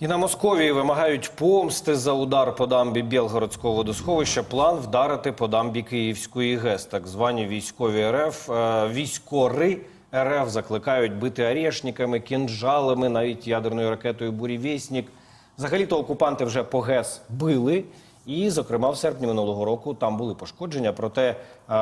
І на Московії вимагають помсти за удар по дамбі Білгородського водосховища. План вдарити по дамбі Київської ГЕС. Так звані військові РФ, е, військори РФ закликають бити орешниками, кінжалами, навіть ядерною ракетою «Бурєвєснік». Взагалі-то окупанти вже по ГЕС били. І, зокрема, в серпні минулого року там були пошкодження. Проте, е,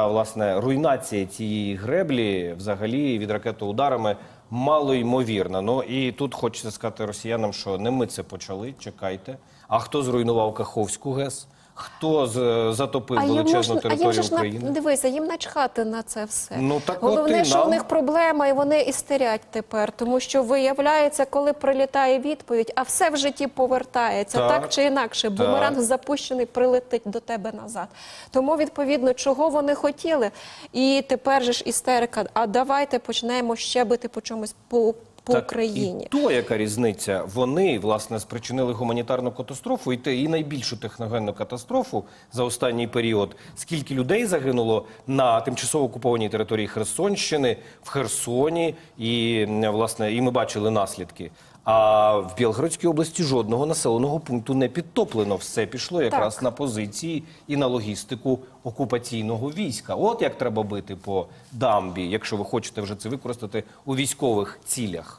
власне, руйнація цієї греблі взагалі від ракетоударами мало ймовірна. Ну і тут хочеться сказати росіянам, що не ми це почали. Чекайте. А хто зруйнував Каховську ГЕС? Хто з- затопив їм величезну а їм територію же ж на дивися, їм начхати на це все. Ну, так от Головне, і що нам. в них проблема, і вони істерять тепер, тому що виявляється, коли прилітає відповідь, а все в житті повертається, Так. так, чи інакше. Бумеранг запущений, прилетить до тебе назад. Тому відповідно, чого вони хотіли, і тепер же ж істерика. А давайте почнемо ще бити по чомусь по. По Так, Україні І то, яка різниця, вони власне спричинили гуманітарну катастрофу і те, і найбільшу техногенну катастрофу за останній період. Скільки людей загинуло на тимчасово окупованій території Херсонщини, в Херсоні, і власне, і ми бачили наслідки. А в Білгородській області жодного населеного пункту не підтоплено. Все пішло якраз Так. на позиції і на логістику окупаційного війська. От як треба бити по дамбі, якщо ви хочете вже це використати у військових цілях.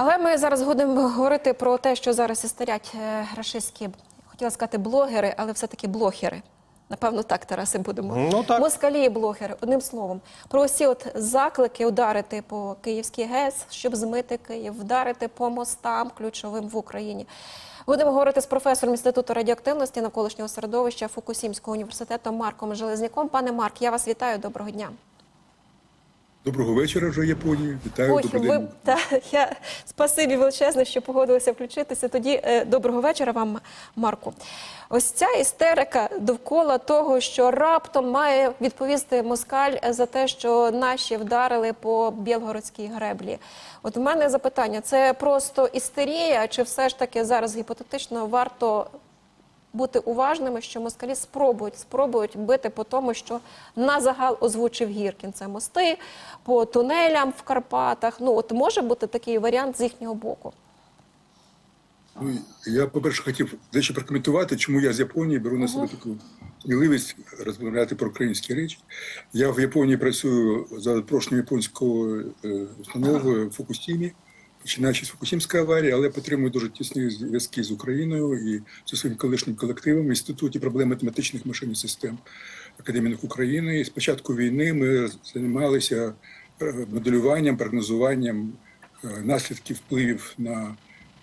Але ми зараз будемо говорити про те, що зараз істерять е, рашистські, хотіла сказати, блогери, але все-таки блогери. Напевно, так, Тараси, будемо. Ну, так. Москалі і блогери, одним словом. Про всі от заклики ударити по Київській ГЕС, щоб змити Київ, вдарити по мостам ключовим в Україні. Будемо говорити з професором Інституту радіоактивності навколишнього середовища Фукусімського університету Марком Железняком. Пане Марк, я вас вітаю. Доброго дня. Доброго вечора вже Японії. Вітаю Ой, ви та я спасибі величезне, що погодилися включитися. Тоді е, доброго вечора вам, Марку. Ось ця істерика довкола того, що раптом має відповісти москаль за те, що наші вдарили по Білгородській греблі. От у мене запитання: це просто істерія, чи все ж таки зараз гіпотетично варто бути уважними, що москалі спробують спробують бити по тому, що на загал озвучив Гіркін. Це мости по тунелям в Карпатах. Ну от може бути такий варіант з їхнього боку. Ну, я, по-перше, хотів дещо прокоментувати, чому я з Японії беру на себе таку сміливість розмовляти про українські речі. Я в Японії працюю за запрошенням японської е, установи в Фукусімі, починаючи з Фукусімської аварії, але підтримую дуже тісні зв'язки з Україною і зі своїм колишнім колективом в Інституті проблем математичних машин і систем Академії наук України. І з початку війни ми займалися е, моделюванням, прогнозуванням е, наслідків впливів на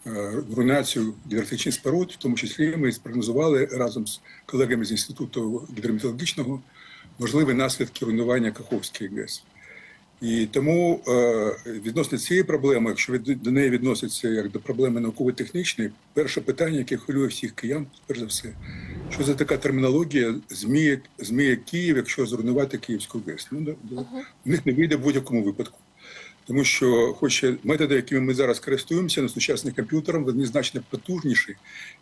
е, руйнацію гідроелектичних споруд, в тому числі ми спрогнозували разом з колегами з інституту гідрометеорологічного можливі наслідки руйнування Каховської ГЕС. І тому е, відносно цієї проблеми, якщо до неї відноситься як до проблеми науково-технічної, перше питання, яке хвилює всіх киян, перш за все, що за така термінологія зміє, зміє Київ, якщо зруйнувати Київську ГЕС? Ну, в них не вийде в будь-якому випадку. Тому що, хоч методи, якими ми зараз користуємося на сучасних комп'ютерах, вони значно потужніші,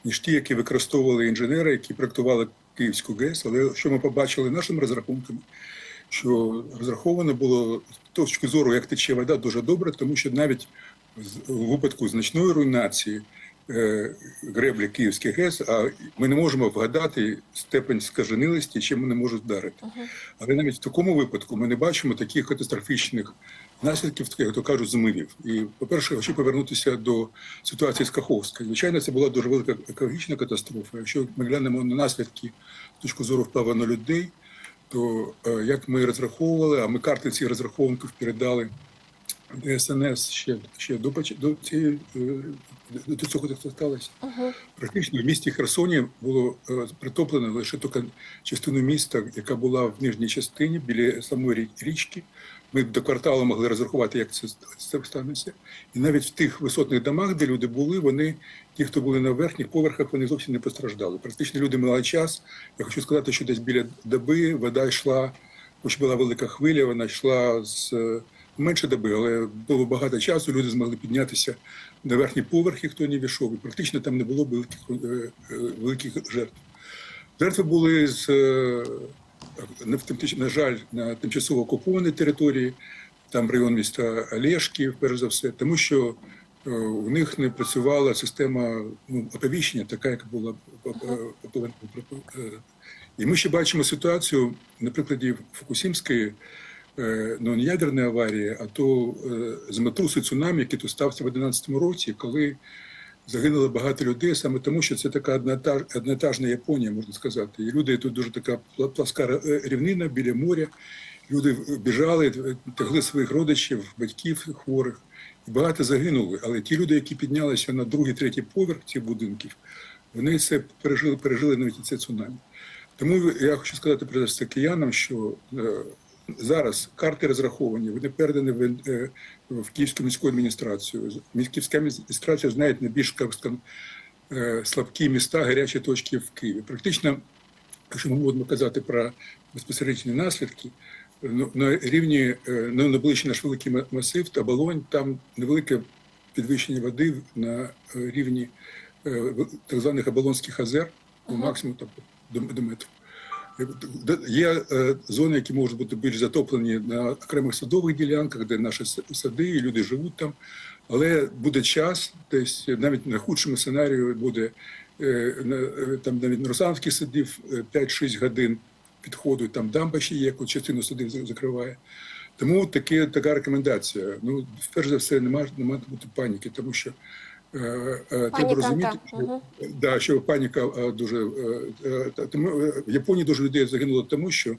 ніж ті, які використовували інженери, які проектували Київську ГЕС. Але що ми побачили нашими розрахунками, що розраховано було з точки зору, як тече вода, дуже добре, тому що навіть у випадку значної руйнації е, греблі Київських ГЕС, а ми не можемо вгадати степень скаженилості, чим вони можуть вдарити. Але навіть в такому випадку ми не бачимо таких катастрофічних наслідків, як то кажуть, змивів. І, по-перше, хочу повернутися до ситуації з Каховською. Звичайно, це була дуже велика екологічна катастрофа. Якщо ми глянемо на наслідки з точки зору впливу на людей, то е, як ми розраховували, а ми карти цих розрахунків передали ДСНС ще, ще до, до цієї е, до цього це сталося. Практично в місті Херсоні було е, притоплено лише тільки частину міста, яка була в нижній частині біля самої річки. Ми до кварталу могли розрахувати, як це, це станеться. І навіть в тих висотних домах, де люди були, вони, ті, хто були на верхніх поверхах, вони зовсім не постраждали. Практично люди мали час. Я хочу сказати, що десь біля доби вода йшла, хоч була велика хвиля, вона йшла з е, менше доби, але було багато часу. Люди змогли піднятися на верхні поверхи, хто не війшов. І практично там не було великих, е, е, великих жертв. Жертви були з е, на, жаль, на тимчасово окупованій території, там район міста Олешків, перш за все, тому що у них не працювала система ну, оповіщення, така, яка була І ми ще бачимо ситуацію на прикладі Фукусімської ну, не ядерної аварії, а то е, землетрусу цунамі, який тут стався в 2011 році, коли загинуло багато людей, саме тому, що це така однотаж- однотажна Японія, можна сказати. І люди тут дуже така пласка е, рівнина біля моря. Люди біжали, тягли своїх родичів, батьків хворих. І багато загинули. Але ті люди, які піднялися на другий, третій поверх цих будинків, вони це пережили, пережили навіть це цунамі. Тому я хочу сказати просто киянам, що е, зараз карти розраховані, вони передані в, е, в Київську міську адміністрацію. Київська адміністрація знає найбільш е, слабкі міста, гарячі точки в Києві. Практично, якщо ми будемо казати про безпосередні наслідки, ну, на рівні е, ну, найближчий наш великий масив та Болонь, там невелике підвищення води на рівні так званих Оболонських озер, ну, максимум до, до метру. Є е, зони, які можуть бути більш затоплені на окремих садових ділянках, де наші сади, і люди живуть там. Але буде час, десь навіть на худшому сценарію буде е, е, там навіть на садів е, 5-6 годин підходу, там дамба ще є, яку частину садів закриває. Тому таке, така рекомендація. Ну, перш за все, не має, не має бути паніки, тому що треба розуміти, що, мгм. да, що паніка е, дуже е, е, тому е, в Японії дуже людей загинуло, тому що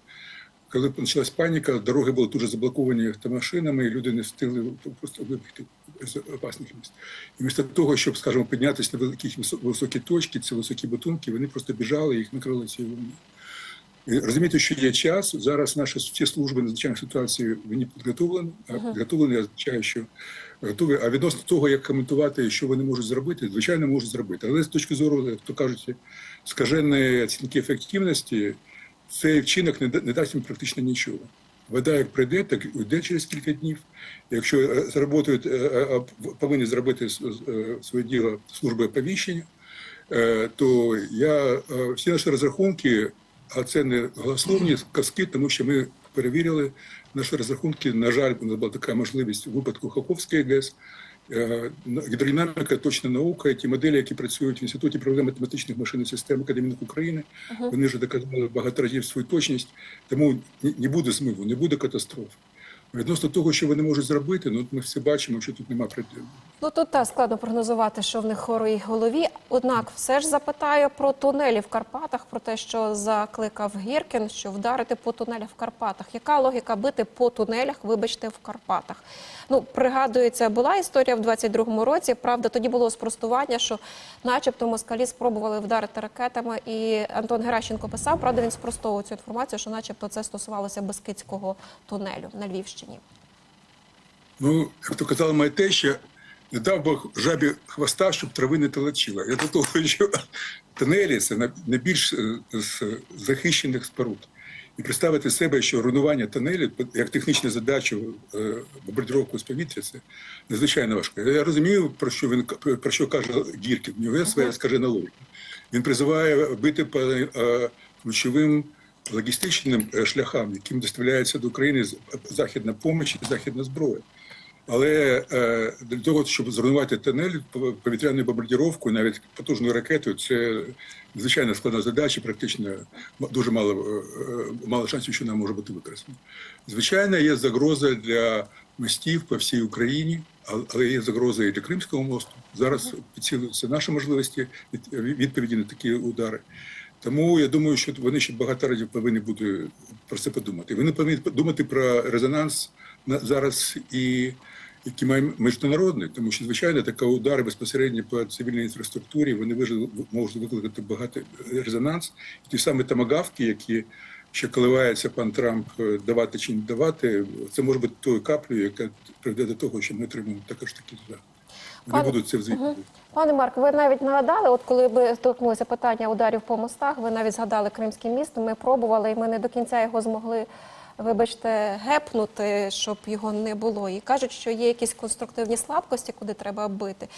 коли почалась паніка, дороги були дуже заблоковані автомашинами, і люди не встигли просто вибігти з опасних місць. І вмісто того, щоб, скажімо, піднятися на великі високі точки, ці високі бутунки, вони просто біжали, їх накрили цією волною. І Розумієте, що є час. Зараз наші всі служби надзвичайних ситуацій вони підготовлені. А підготовлені означає, що А відносно того, як коментувати, що вони можуть зробити, звичайно, можуть зробити. Але з точки зору, як то кажуть, скаженої оцінки ефективності, цей вчинок не, дасть їм практично нічого. Вода як прийде, так і йде через кілька днів. Якщо е, зработають, е, е, повинні зробити своє діло служби оповіщення, то я всі наші розрахунки, а це не голословні казки, тому що ми перевірили наші розрахунки. На жаль, у нас була така можливість у випадку Хоховської ГЕС. Е, Гідродинаміка, точна наука, ті моделі, які працюють в інституті проблем математичних машин і систем Академії України, вони вже доказали багато разів свою точність, тому не буде змиву, не буде катастроф. Відносно того, що вони можуть зробити, ну ми всі бачимо, що тут немає проблем. Ну тут та складно прогнозувати, що в них хорої голові. Однак, все ж запитаю про тунелі в Карпатах, про те, що закликав Гіркін, що вдарити по тунелях в Карпатах. Яка логіка бити по тунелях, вибачте, в Карпатах? Ну, пригадується, була історія в 22-му році. Правда, тоді було спростування, що, начебто, москалі спробували вдарити ракетами. І Антон Геращенко писав, правда, він спростовував цю інформацію, що, начебто, це стосувалося Бескидського тунелю на Львівщині. Ну, як то казала моя теща, не дав Бог жабі хвоста, щоб трави не толочила. Я до того, що тунелі це найбільш е, захищених споруд. І представити себе, що руйнування тунелів як технічну задачу е, бомбардировку з повітря, це надзвичайно важко. Я розумію, про що він про що каже Гіркін. В нього є своя скажена логіка. Він призиває бити по е, ключовим логістичним шляхам, яким доставляється до України західна допомога і західна зброя. Але е, для того, щоб зруйнувати тунель пов- повітряною бомбардіровкою, навіть потужною ракетою, це звичайно складна задача, практично дуже мало, е, е, мало шансів, що вона може бути використана. Звичайно, є загроза для мостів по всій Україні, але є загроза і для Кримського мосту. Зараз підсилюються наші можливості від- відповіді на такі удари. Тому я думаю, що вони ще багато разів повинні бути про це подумати. Вони повинні подумати про резонанс на зараз і який має міжнародний, тому що звичайно такі удари безпосередньо по цивільній інфраструктурі вони можуть викликати багато резонанс. І ті самі тамагавки, які ще коливається пан Трамп е, давати чи не давати, це може бути тою каплею, яка приведе до того, що ми отримаємо також такі удари. Вони Пане- будуть це взвітувати. Пане Марк, ви навіть нагадали, от коли ви торкнулися питання ударів по мостах, ви навіть згадали Кримський міст. Ми пробували, і ми не до кінця його змогли вибачте, гепнути, щоб його не було. І кажуть, що є якісь конструктивні слабкості, куди треба бити.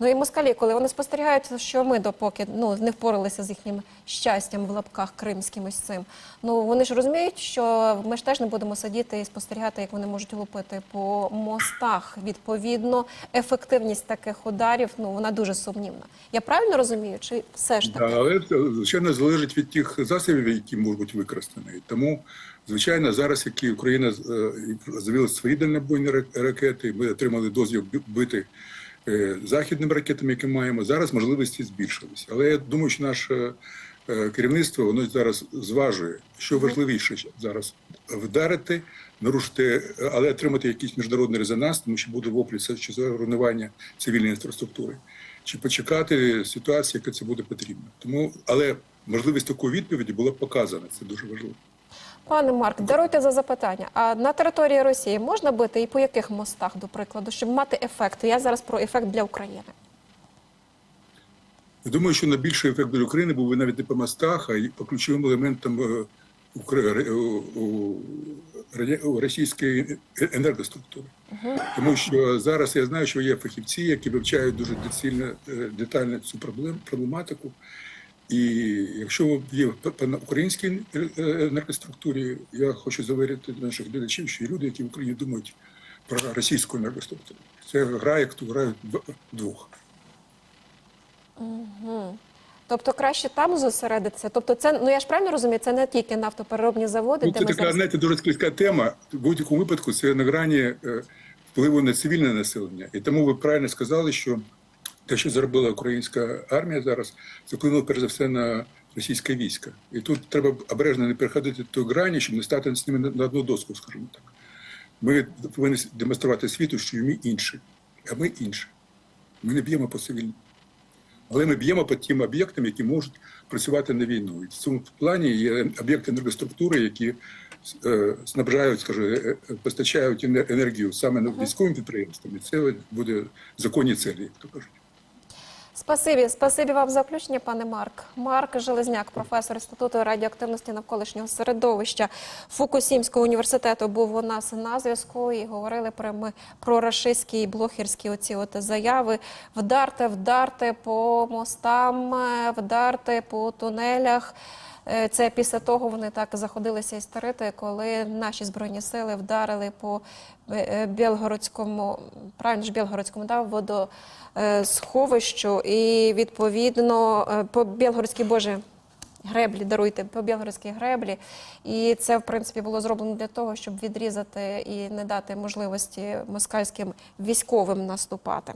Ну і москалі, коли вони спостерігають, що ми допоки ну не впоралися з їхнім щастям в лапках кримським ось цим. Ну вони ж розуміють, що ми ж теж не будемо сидіти і спостерігати, як вони можуть лупити по мостах. Відповідно, ефективність таких ударів ну вона дуже сумнівна. Я правильно розумію, чи все ж Да, таки? але це, звичайно залежить від тих засобів, які можуть використані. Тому, звичайно, зараз, які Україна е, завела свої дальнобойні ра- ракети, ми отримали дозвіл бити е, західними ракетами, які маємо. Зараз можливості збільшились. Але я думаю, що наше е, керівництво воно зараз зважує, що важливіше зараз вдарити, нарушити, але отримати якийсь міжнародний резонанс, тому що буде воплі це що за руйнування цивільної інфраструктури чи почекати ситуацію, яка це буде потрібно. Тому, але можливість такої відповіді була показана. Це дуже важливо. Пане Марк, даруйте за запитання. А на території Росії можна бити і по яких мостах, до прикладу, щоб мати ефект? Я зараз про ефект для України. Я думаю, що найбільший ефект для України був би навіть не по мостах, а й по ключовим елементам е, у російської е- енергоструктури. Тому що зараз я знаю, що є фахівці, які вивчають дуже доцільно, е, детально цю проблем, проблематику. І якщо є по- українській е, енергоструктурі, я хочу завірити наших глядачів, що є люди, які в Україні думають про російську енергоструктуру. Це гра, як то грають двох. Тобто краще там зосередитися. Тобто, це ну я ж правильно розумію, це не тільки нафтопереробні заводи, Ну, де це ми така, зараз... знаєте, дуже скільки тема. В будь-якому випадку це на грані е, впливу на цивільне населення. І тому ви правильно сказали, що те, що зробила українська армія зараз, це вплинуло перш за все на російське військо. І тут треба обережно не переходити ту грані, щоб не стати з ними на- одну доску, скажімо так. Ми повинні демонструвати світу, що ми інші, а ми інші. Ми не б'ємо по цивільному. Але ми б'ємо по тим об'єктам, які можуть працювати на війну. І в цьому плані є об'єкти енергоструктури, які е, снабжають, скажу, е, е, постачають енергію саме на військовим підприємствам. І це буде законні цілі, як то кажуть. Спасибі, спасибі вам за включення, пане Марк. Марк Железняк, професор інституту радіоактивності навколишнього середовища Фукусімського університету, був у нас на зв'язку і говорили про ми про рашистські і блохерські оці от заяви. Вдарте, вдарте по мостам, е, вдарте по тунелях. Е, Це після того вони так заходилися істерити, коли наші збройні сили вдарили по е, е, Білгородському, правильно ж Білгородському, да, водосховищу і відповідно по Білгородській Боже. Греблі даруйте по білгородській греблі, і це в принципі було зроблено для того, щоб відрізати і не дати можливості москальським військовим наступати.